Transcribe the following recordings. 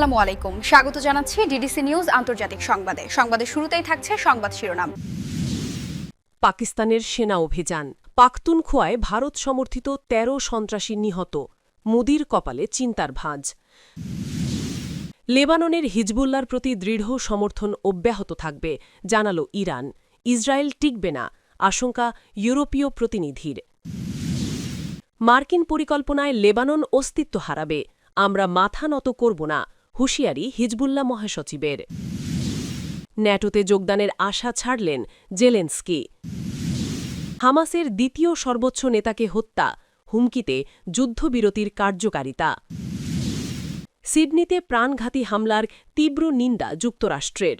আসসালামু আলাইকুম। স্বাগত জানাচ্ছি ডিডিসি নিউজ আন্তর্জাতিক সংবাদে। সংবাদের শুরুতেই থাকছে সংবাদ শিরোনাম। পাকিস্তানের সেনা অভিযান। পাখতুনখোয়ায় ভারত সমর্থিত ১৩ সন্ত্রাসী নিহত। মোদির কপালে চিন্তার ভাঁজ। লেবাননের হিজবুল্লার প্রতি দৃঢ় সমর্থন অব্যাহত থাকবে, জানাল ইরান। ইসরায়েল টিকবে না, আশঙ্কা ইউরোপীয় প্রতিনিধির। মার্কিন পরিকল্পনায় লেবানন অস্তিত্ব হারাবে, আমরা মাথা নত করব না হুঁশিয়ারি হিজবুল্লাহ মহাসচিবের। ন্যাটোতে যোগদানের আশা ছাড়লেন জেলেন্সকি। হামাসের দ্বিতীয় সর্বোচ্চ নেতাকে হত্যা হুমকিতে যুদ্ধবিরতির কার্যকারিতা। সিডনিতে প্রাণঘাতী হামলার তীব্র নিন্দা যুক্তরাষ্ট্রের।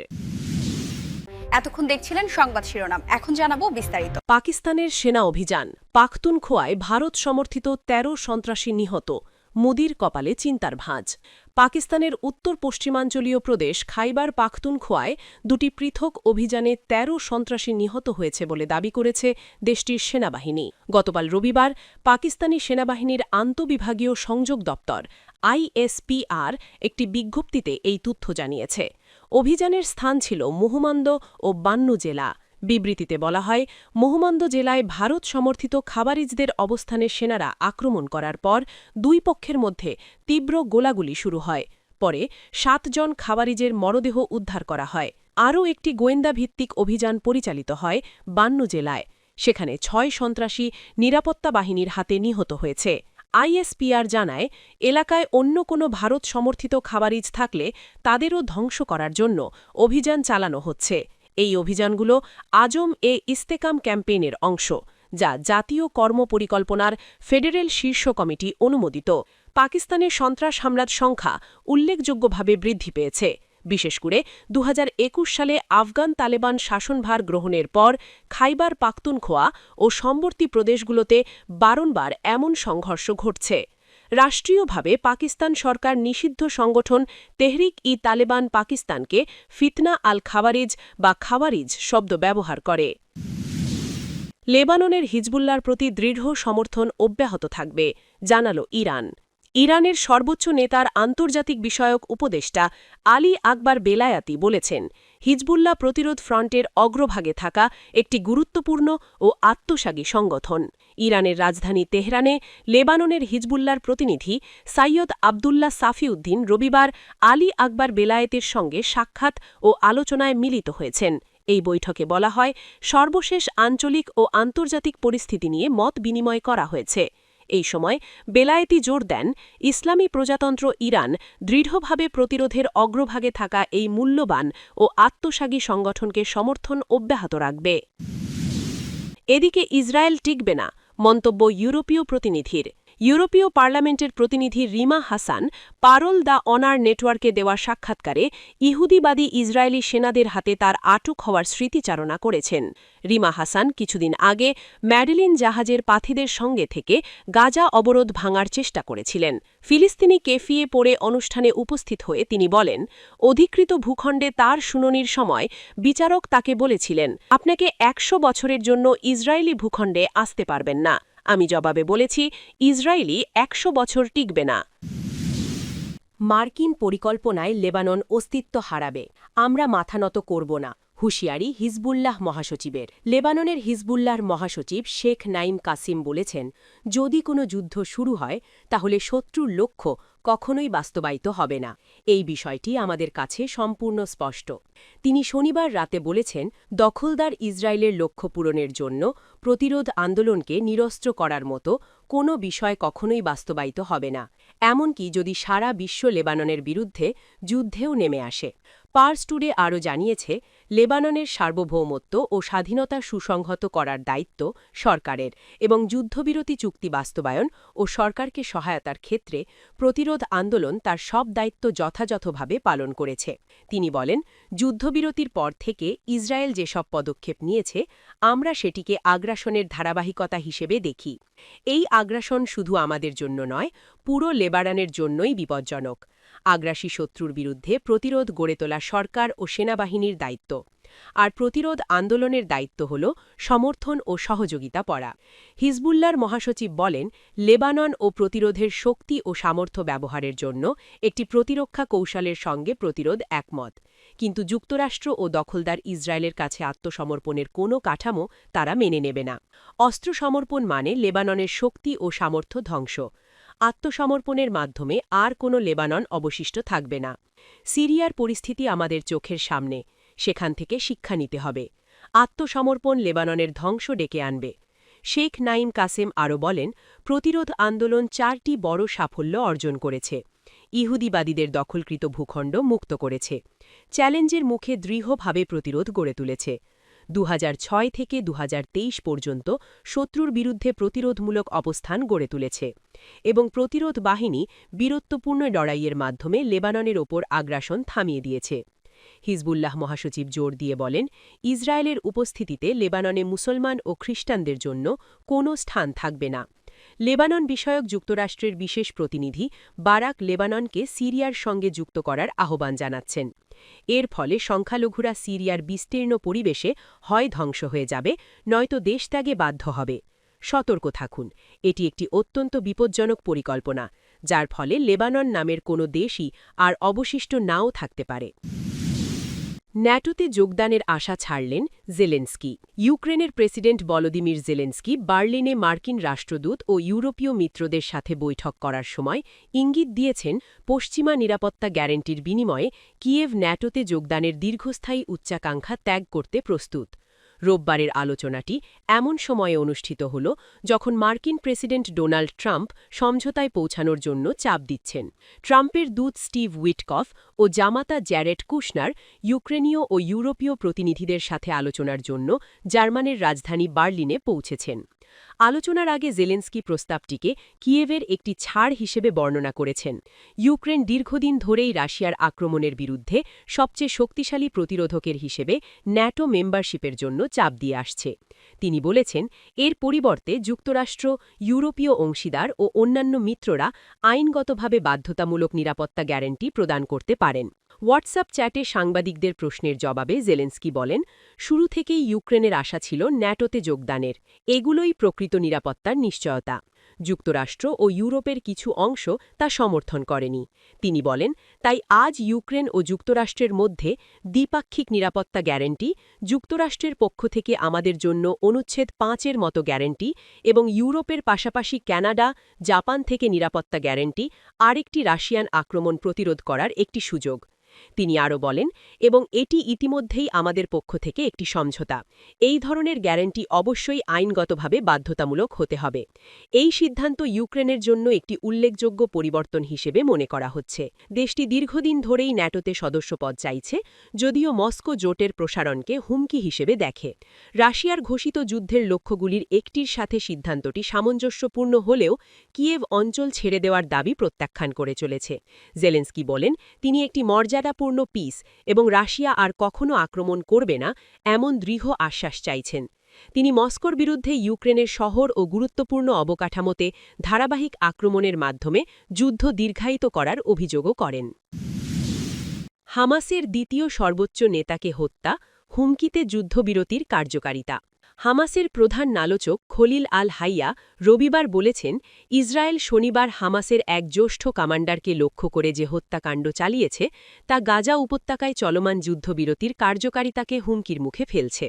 এতক্ষণ দেখছিলেন সংবাদ শিরোনাম এখন জানাব বিস্তারিত। পাকিস্তানের সেনা অভিযান পাখতুনখোয়ায় ভারত সমর্থিত ১৩ সন্ত্রাসী নিহত মোদির কপালে চিন্তার ভাঁজ। পাকিস্তানের উত্তর পশ্চিমাঞ্চলীয় প্রদেশ খাইবার পাখতুনখোয়ায় দুটি পৃথক অভিযানে ১৩ সন্ত্রাসী নিহত হয়েছে বলে দাবি করেছে দেশটির সেনাবাহিনী। গতকাল রবিবার পাকিস্তানি সেনাবাহিনীর আন্তবিভাগীয় সংযোগ দপ্তর আইএসপিআর একটি বিজ্ঞপ্তিতে এই তথ্য জানিয়েছে। অভিযানের স্থান ছিল মুহুমন্দ ও বান্নু জেলা। বিবৃতিতে বলা হয়, মোহমন্দ জেলায় ভারত সমর্থিত খাবারিজদের অবস্থানে সেনারা আক্রমণ করার পর দুই পক্ষের মধ্যে তীব্র গোলাগুলি শুরু হয়। পরে সাতজন খাবারিজের মরদেহ উদ্ধার করা হয়। আরও একটি গোয়েন্দা ভিত্তিক অভিযান পরিচালিত হয় বান্নু জেলায়। সেখানে ছয় সন্ত্রাসী নিরাপত্তা বাহিনীর হাতে নিহত হয়েছে। আইএসপিআর জানায়, এলাকায় অন্য কোনো ভারত সমর্থিত খাবারিজ থাকলে তাদেরও ধ্বংস করার জন্য অভিযান চালানো হচ্ছে। এই অভিযানগুলো আজম এ ইস্তেকাম ক্যাম্পেইনের অংশ, যা জাতীয় কর্ম পরিকল্পনার ফেডারেল শীর্ষ কমিটি অনুমোদিত। পাকিস্তানের সন্ত্রাস হামলার সংখ্যা উল্লেখযোগ্যভাবে বৃদ্ধি পেয়েছে। বিশেষ করে দু হাজার একুশ সালে আফগান তালেবান শাসনভার গ্রহণের পর খাইবার পাখতুনখোয়া ও সম্বর্তী প্রদেশগুলোতে বারংবার এমন সংঘর্ষ ঘটছে। রাষ্ট্রীয়ভাবে পাকিস্তান সরকার নিষিদ্ধ সংগঠন তেহরিক ই তালেবান পাকিস্তানকে ফিতনা আল খাওয়ারিজ বা খাওয়ারিজ শব্দ ব্যবহার করে। লেবাননের হিজবুল্লার প্রতি দৃঢ় সমর্থন অব্যাহত থাকবে, জানাল ইরান। ইরানের সর্বোচ্চ নেতার আন্তর্জাতিক বিষয়ক উপদেষ্টা আলী আকবর বেলায়াতি বলেছেন, হিজবুল্লাহ প্রতিরোধ ফ্রন্টের অগ্রভাগে থাকা একটি গুরুত্বপূর্ণ ও আত্মসাগী সংগঠন। ইরানের রাজধানী তেহরানে লেবাননের হিজবুল্লার প্রতিনিধি সাইয়দ আবদুল্লাহ সাফিউদ্দিন রবিবার আলী আকবর বেলায়েতের সঙ্গে সাক্ষাৎ ও আলোচনায় মিলিত হয়েছেন। এই বৈঠকে বলা হয়, সর্বশেষ আঞ্চলিক ও আন্তর্জাতিক পরিস্থিতি নিয়ে মত বিনিময় করা হয়েছে। এই সময় বেলায়েতি জোর দেন, ইসলামী প্রজাতন্ত্র ইরান দৃঢ়ভাবে প্রতিরোধের অগ্রভাগে থাকা এই মূল্যবান ও আত্মসাগী সংগঠনকে সমর্থন অব্যাহত রাখবে। এদিকে ইসরায়েল টিকবে না মন্তব্য ইউরোপীয় প্রতিনিধির। ইউরোপীয় পার্লামেন্টের প্রতিনিধি রিমা হাসান পারল দ্য অনার নেটওয়ার্কে দেওয়া সাক্ষাৎকারে ইহুদিবাদী ইসরায়েলি সেনাদের হাতে তার আটক হওয়ার স্মৃতিচারণা করেছেন। রিমা হাসান কিছুদিন আগে ম্যাডেলিন জাহাজের পাথিদের সঙ্গে থেকে গাজা অবরোধ ভাঙার চেষ্টা করেছিলেন। ফিলিস্তিনি কেফিয়ে পড়ে অনুষ্ঠানে উপস্থিত হয়ে তিনি বলেন, অধিকৃত ভূখণ্ডে তার শুনানির সময় বিচারক তাকে বলেছিলেন, আপনাকে একশো বছরের জন্য ইসরায়েলি ভূখণ্ডে আসতে পারবেন না। আমি জবাবে বলেছি, ইসরায়েলি একশো বছর টিকবে না। মার্কিন পরিকল্পনায় লেবানন অস্তিত্ব হারাবে। আমরা মাথা নত করব না। হুঁশিয়ারি হিজবুল্লাহ মহাসচিবের। লেবাননের হিজবুল্লাহর মহাসচিব শেখ নাইম কাসিম বলেছেন, যদি কোনো যুদ্ধ শুরু হয়, তাহলে শত্রুর লক্ষ্য কখনোই বাস্তবায়িত হবে না। এই বিষয়টি আমাদের কাছে সম্পূর্ণ স্পষ্ট। তিনি শনিবার রাতে বলেছেন, দখলদার ইসরায়েলের লক্ষ্য পূরণের জন্য প্রতিরোধ আন্দোলনকে নিরস্ত্র করার মতো কোনো বিষয় কখনোই বাস্তবায়িত হবে না। এমনকি যদি সারা বিশ্ব লেবাননের বিরুদ্ধে যুদ্ধেও নেমে আসে। পার্স টুডে আরও জানিয়েছে লেবাননের সার্বভৌমত্ব ও স্বাধীনতা সুসংহত করার দায়িত্ব সরকারের এবং যুদ্ধবিরতি চুক্তি বাস্তবায়ন ও সরকারকে সহায়তার ক্ষেত্রে প্রতিরোধ আন্দোলন তার সব দায়িত্ব যথাযথভাবে পালন করেছে। তিনি বলেন, যুদ্ধবিরতির পর থেকে ইসরায়েল যেসব পদক্ষেপ নিয়েছে, আমরা সেটিকে আগ্রাসনের ধারাবাহিকতা হিসেবে দেখি। এই আগ্রাসন শুধু আমাদের জন্য নয়, পুরো লেবাননের জন্যই বিপজ্জনক। আগ্রাসী শত্রুর বিরুদ্ধে প্রতিরোধ গড়ে তোলা সরকার ও সেনাবাহিনীর দায়িত্ব। আর প্রতিরোধ আন্দোলনের দায়িত্ব হল সমর্থন ও সহযোগিতা পড়া। হিজবুল্লার মহাসচিব বলেন, লেবানন ও প্রতিরোধের শক্তি ও সামর্থ্য ব্যবহারের জন্য একটি প্রতিরক্ষা কৌশলের সঙ্গে প্রতিরোধ একমত। কিন্তু যুক্তরাষ্ট্র ও দখলদার ইসরায়েলের কাছে আত্মসমর্পণের কোনো কাঠামো তারা মেনে নেবে না। অস্ত্র সমর্পণ মানে লেবাননের শক্তি ও সামর্থ্য ধ্বংস। আত্মসমর্পণের মাধ্যমে আর কোনো লেবানন অবশিষ্ট থাকবে না। সিরিয়ার পরিস্থিতি আমাদের চোখের সামনে। সেখান থেকে শিক্ষা নিতে হবে। আত্মসমর্পণ লেবাননের ধ্বংস ডেকে আনবে। শেখ নাইম কাসেম আরও বলেন, প্রতিরোধ আন্দোলন চারটি বড় সাফল্য অর্জন করেছে। ইহুদিবাদীদের দখলকৃত ভূখণ্ড মুক্ত করেছে। চ্যালেঞ্জের মুখে দৃঢ়ভাবে প্রতিরোধ গড়ে তুলেছে। দু হাজার ছয় থেকে দুহাজার তেইশ পর্যন্ত শত্রুর বিরুদ্ধে প্রতিরোধমূলক অবস্থান গড়ে তুলেছে এবং প্রতিরোধ বাহিনী বীরত্বপূর্ণ লড়াইয়ের মাধ্যমে লেবাননের ওপর আগ্রাসন থামিয়ে দিয়েছে। হিজবুল্লাহ মহাসচিব জোর দিয়ে বলেন, ইসরায়েলের উপস্থিতিতে লেবাননে মুসলমান ও খ্রিস্টানদের জন্য কোনো স্থান থাকবে না। লেবানন বিষয়ক যুক্তরাষ্ট্রের বিশেষ প্রতিনিধি বারাক লেবাননকে সিরিয়ার সঙ্গে যুক্ত করার আহ্বান জানাচ্ছেন। এর ফলে সংখ্যালঘুরা সিরিয়ার বিস্তীর্ণ পরিবেশে হয় ধ্বংস হয়ে যাবে, নয়তো দেশত্যাগে বাধ্য হবে। সতর্ক থাকুন, এটি একটি অত্যন্ত বিপজ্জনক পরিকল্পনা, যার ফলে লেবানন নামের কোনো দেশই আর অবশিষ্ট নাও থাকতে পারে। ন্যাটোতে যোগদানের আশা ছাড়লেন জেলেন্সকি। ইউক্রেনের প্রেসিডেন্ট বলদিমির জেলেন্সকি বার্লিনে মার্কিন রাষ্ট্রদূত ও ইউরোপীয় মিত্রদের সাথে বৈঠক করার সময় ইঙ্গিত দিয়েছেন পশ্চিমা নিরাপত্তা গ্যারেন্টির বিনিময়ে কিয়েভ ন্যাটোতে যোগদানের দীর্ঘস্থায়ী উচ্চাকাঙ্ক্ষা ত্যাগ করতে প্রস্তুত। রোববারের আলোচনাটি এমন সময়ে অনুষ্ঠিত হল যখন মার্কিন প্রেসিডেন্ট ডোনাল্ড ট্রাম্প সমঝোতায় পৌঁছানোর জন্য চাপ দিচ্ছেন। ট্রাম্পের দূত স্টিভ উইটকফ ও জামাতা জ্যারেট কুশনার ইউক্রেনীয় ও ইউরোপীয় প্রতিনিধিদের সাথে আলোচনার জন্য জার্মানের রাজধানী বার্লিনে পৌঁছেছেন। আলোচনার আগে জেলেন্সকি প্রস্তাবটিকে কিয়েভের একটি ছাড় হিসেবে বর্ণনা করেছেন। ইউক্রেন দীর্ঘদিন ধরেই রাশিয়ার আক্রমণের বিরুদ্ধে সবচেয়ে শক্তিশালী প্রতিরোধকের হিসেবে ন্যাটো মেম্বারশিপের জন্য চাপ দিয়ে আসছে। তিনি বলেছেন, এর পরিবর্তে যুক্তরাষ্ট্র, ইউরোপীয় অংশীদার ও অন্যান্য মিত্ররা আইনগতভাবে বাধ্যতামূলক নিরাপত্তা গ্যারান্টি প্রদান করতে পারেন। হোয়াটসঅ্যাপ চ্যাটে সাংবাদিকদের প্রশ্নের জবাবে জেলেন্সকি বলেন, শুরু থেকেই ইউক্রেনের আশা ছিল ন্যাটোতে যোগদানের। এগুলোই প্রকৃত নিরাপত্তার নিশ্চয়তা। যুক্তরাষ্ট্র ও ইউরোপের কিছু অংশ তা সমর্থন করেনি। তিনি বলেন, তাই আজ ইউক্রেন ও যুক্তরাষ্ট্রের মধ্যে দ্বিপাক্ষিক নিরাপত্তা গ্যারেন্টি, যুক্তরাষ্ট্রের পক্ষ থেকে আমাদের জন্য অনুচ্ছেদ পাঁচের মতো গ্যারেন্টি এবং ইউরোপের পাশাপাশি ক্যানাডা, জাপান থেকে নিরাপত্তা গ্যারান্টি, আরেকটি রাশিয়ান আক্রমণ প্রতিরোধ করার একটি সুযোগ। তিনি আরও বলেন, এবং এটি ইতিমধ্যেই আমাদের পক্ষ থেকে একটি সমঝোতা। এই ধরনের গ্যারান্টি অবশ্যই আইনগতভাবে বাধ্যতামূলক হতে হবে। এই সিদ্ধান্ত ইউক্রেনের জন্য একটি উল্লেখযোগ্য পরিবর্তন হিসেবে মনে করা হচ্ছে। দেশটি দীর্ঘদিন ধরেই ন্যাটোতে সদস্যপদ চাইছে, যদিও মস্কো জোটের প্রসারণকে হুমকি হিসেবে দেখে। রাশিয়ার ঘোষিত যুদ্ধের লক্ষ্যগুলির একটির সাথে সিদ্ধান্তটি সামঞ্জস্যপূর্ণ হলেও কিয়েভ অঞ্চল ছেড়ে দেওয়ার দাবি প্রত্যাখ্যান করে চলেছে। জেলেন্সকি বলেন, তিনি একটি মর্যাদাপূর্ণ পিস এবং রাশিয়া আর কখনো আক্রমণ করবে না, এমন দৃঢ় আশ্বাস চাইছেন। তিনি মস্কোর বিরুদ্ধে ইউক্রেনের শহর ও গুরুত্বপূর্ণ অবকাঠামোতে ধারাবাহিক আক্রমণের মাধ্যমে যুদ্ধ দীর্ঘায়িত করার অভিযোগও করেন। হামাসের দ্বিতীয় সর্বোচ্চ নেতাকে হত্যা, হুমকিতে যুদ্ধবিরতির কার্যকারিতা। হামাসের প্রধান নালোচক খলিল আল হাইয়া রবিবার বলেছেন, ইসরায়েল শনিবার হামাসের এক জ্যেষ্ঠ কমান্ডারকে লক্ষ্য করে যে হত্যাকাণ্ড চালিয়েছে, তা গাজা উপত্যকায় চলমান যুদ্ধবিরতির কার্যকারিতাকে হুমকির মুখে ফেলছে।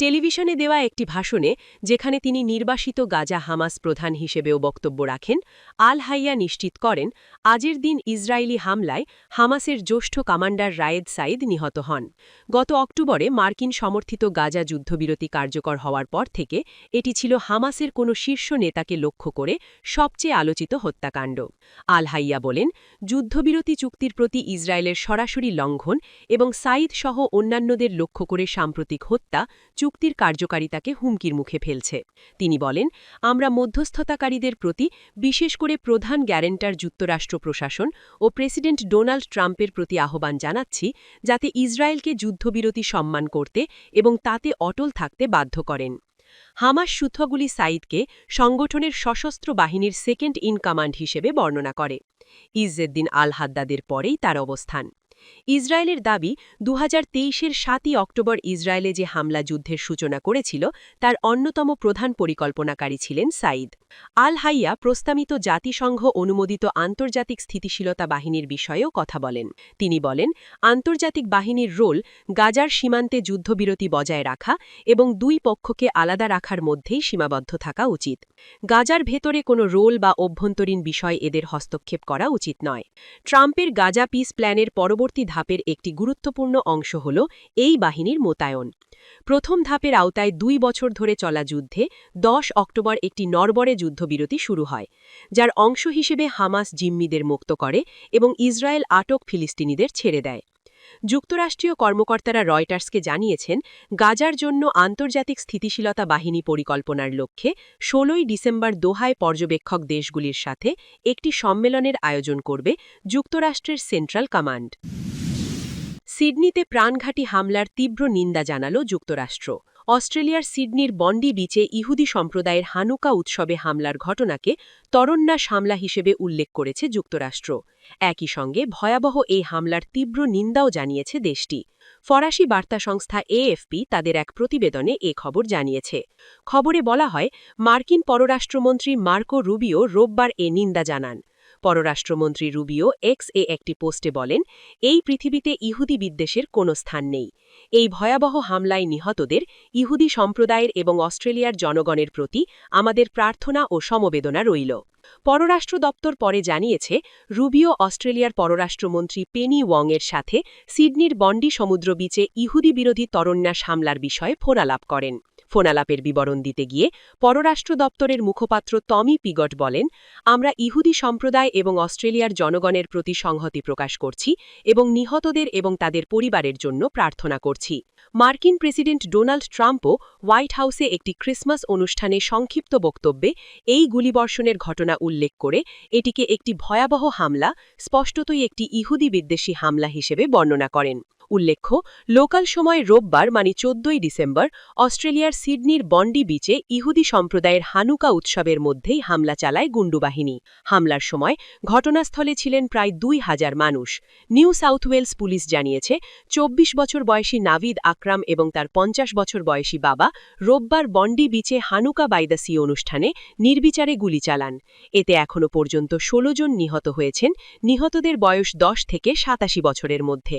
টেলিভিশনে দেওয়া একটি ভাষণে, যেখানে তিনি নির্বাসিত গাজা হামাস প্রধান হিসেবেও বক্তব্য রাখেন, আল হাইয়া নিশ্চিত করেন, আজের দিন ইসরায়েলি হামলায় হামাসের জ্যেষ্ঠ কমান্ডার রায়েদ সাইদ নিহত হন। গত অক্টোবরে মার্কিন সমর্থিত গাজা যুদ্ধবিরতি কার্যকর হওয়ার পর থেকে এটি ছিল হামাসের কোনো শীর্ষ নেতাকে লক্ষ্য করে সবচেয়ে আলোচিত হত্যাকাণ্ড। আল হাইয়া বলেন, যুদ্ধবিরতি চুক্তির প্রতি ইসরায়েলের সরাসরি লঙ্ঘন এবং সাইদ সহ অন্যান্যদের লক্ষ্য করে সাম্প্রতিক হত্যা চুক্তির কার্যকারিতাকে হুমকির মুখে ফেলছে। তিনি বলেন, আমরা মধ্যস্থতাকারীদের প্রতি বিশেষ করে প্রধান গ্যারেন্টার যুক্তরাষ্ট্র প্রশাসন ও প্রেসিডেন্ট ডোনাল্ড ট্রাম্পের প্রতি আহ্বান জানাচ্ছি যাতে ইসরায়েলকে যুদ্ধবিরতি সম্মান করতে এবং তাতে অটল থাকতে বাধ্য করেন হামাস সুথগুলি সাইদকে সংগঠনের সশস্ত্র বাহিনীর সেকেন্ড ইন কমান্ড হিসেবে বর্ণনা করে। ইজ্জেদ্দিন আল হাদ্দাদের পরেই তার অবস্থান। ইসরায়েলের দাবি দু হাজার তেইশের সাতই অক্টোবর ইসরায়েলে যে হামলা যুদ্ধের সূচনা করেছিল, তার অন্যতম প্রধান পরিকল্পনাকারী ছিলেন সাইদ আল হাইয়া প্রস্তাবিত জাতিসংঘ অনুমোদিত আন্তর্জাতিক স্থিতিশীলতা বাহিনীর বিষয়েও কথা বলেন। তিনি বলেন, আন্তর্জাতিক বাহিনীর রোল গাজার সীমান্তে যুদ্ধবিরতি বজায় রাখা এবং দুই পক্ষকে আলাদা রাখার মধ্যেই সীমাবদ্ধ থাকা উচিত। গাজার ভেতরে কোনো রোল বা অভ্যন্তরীণ বিষয় এদের হস্তক্ষেপ করা উচিত নয়। ট্রাম্পের গাজা পিস প্ল্যানের পরবর্তী ধাপের একটি গুরুত্বপূর্ণ অংশ হল এই বাহিনীর মোতায়ন। প্রথম ধাপের আওতায় দুই বছর ধরে চলা যুদ্ধে দশ অক্টোবর একটি নরবরে যুদ্ধবিরতি শুরু হয়, যার অংশ হিসেবে হামাস জিম্মিদের মুক্ত করে এবং ইসরায়েল আটক ফিলিস্তিনিদের ছেড়ে দেয়। যুক্তরাষ্ট্রীয় কর্মকর্তারা রয়টার্সকে জানিয়েছেন, গাজার জন্য আন্তর্জাতিক স্থিতিশীলতা বাহিনী পরিকল্পনার লক্ষ্যে ষোলোই ডিসেম্বর দোহায় পর্যবেক্ষক দেশগুলির সাথে একটি সম্মেলনের আয়োজন করবে যুক্তরাষ্ট্রের সেন্ট্রাল কমান্ড। সিডনিতে প্রাণঘাটি হামলার তীব্র নিন্দা জানাল যুক্তরাষ্ট্র। অস্ট্রেলিয়ার সিডনির বন্ডি বিচে ইহুদি সম্প্রদায়ের হানুকা উৎসবে হামলার ঘটনাকে তরন্যাস হামলা হিসেবে উল্লেখ করেছে যুক্তরাষ্ট্র। একই সঙ্গে ভয়াবহ এই হামলার তীব্র নিন্দাও জানিয়েছে দেশটি। ফরাসি বার্তা সংস্থা এএফপি তাদের এক প্রতিবেদনে এ খবর জানিয়েছে। খবরে বলা হয়, মার্কিন পররাষ্ট্রমন্ত্রী মার্কো রুবিও রোববার এ নিন্দা জানান। পররাষ্ট্রমন্ত্রী রুবিও এক্স এ একটি পোস্টে বলেন, এই পৃথিবীতে ইহুদি বিদ্বেষের কোনো স্থান নেই। এই ভয়াবহ হামলায় নিহতদের ইহুদি সম্প্রদায়ের এবং অস্ট্রেলিয়ার জনগণের প্রতি আমাদের প্রার্থনা ও সমবেদনা রইল। পররাষ্ট্র দপ্তর পরে জানিয়েছে রুবিও অস্ট্রেলিয়ার পররাষ্ট্রমন্ত্রী পেনি ওয়ংয়ের সাথে সিডনির বন্ডি সমুদ্র বিচে ইহুদি বিরোধী তরন্যাস হামলার বিষয়ে ফোরালাপ করেন। ফোনালাপের বিবরণ দিতে গিয়ে পররাষ্ট্র দপ্তরের মুখপাত্র টমি পিগট বলেন, আমরা ইহুদি সম্প্রদায় এবং অস্ট্রেলিয়ার জনগণের প্রতি সংহতি প্রকাশ করছি এবং নিহতদের এবং তাদের পরিবারের জন্য প্রার্থনা করছি। মার্কিন প্রেসিডেন্ট ডোনাল্ড ট্রাম্পও হোয়াইট হাউসে একটি ক্রিসমাস অনুষ্ঠানে সংক্ষিপ্ত বক্তব্যে এই গুলিবর্ষণের ঘটনা উল্লেখ করে, এটিকে একটি ভয়াবহ হামলা, স্পষ্টতই একটি ইহুদি বিদ্বেষী হামলা হিসেবে বর্ণনা করেন। উল্লেখ্য, লোকাল সময় রোববার মানে চোদ্দই ডিসেম্বর, অস্ট্রেলিয়ার সিডনির বন্ডি বিচে ইহুদি সম্প্রদায়ের হানুকা উৎসবের মধ্যেই হামলা চালায় গুন্ডুবাহিনী হামলার সময় ঘটনাস্থলে ছিলেন প্রায় দুই হাজার মানুষ। নিউ সাউথ ওয়েলস পুলিশ জানিয়েছে, চব্বিশ বছর বয়সী নাভিদ আকরাম এবং তার পঞ্চাশ বছর বয়সী বাবা রোববার বন্ডি বিচে হানুকা বাইদাসি অনুষ্ঠানে নির্বিচারে গুলি চালান। এতে এখনও পর্যন্ত ১৬ জন নিহত হয়েছেন, নিহতদের বয়স দশ থেকে সাতাশি বছরের মধ্যে।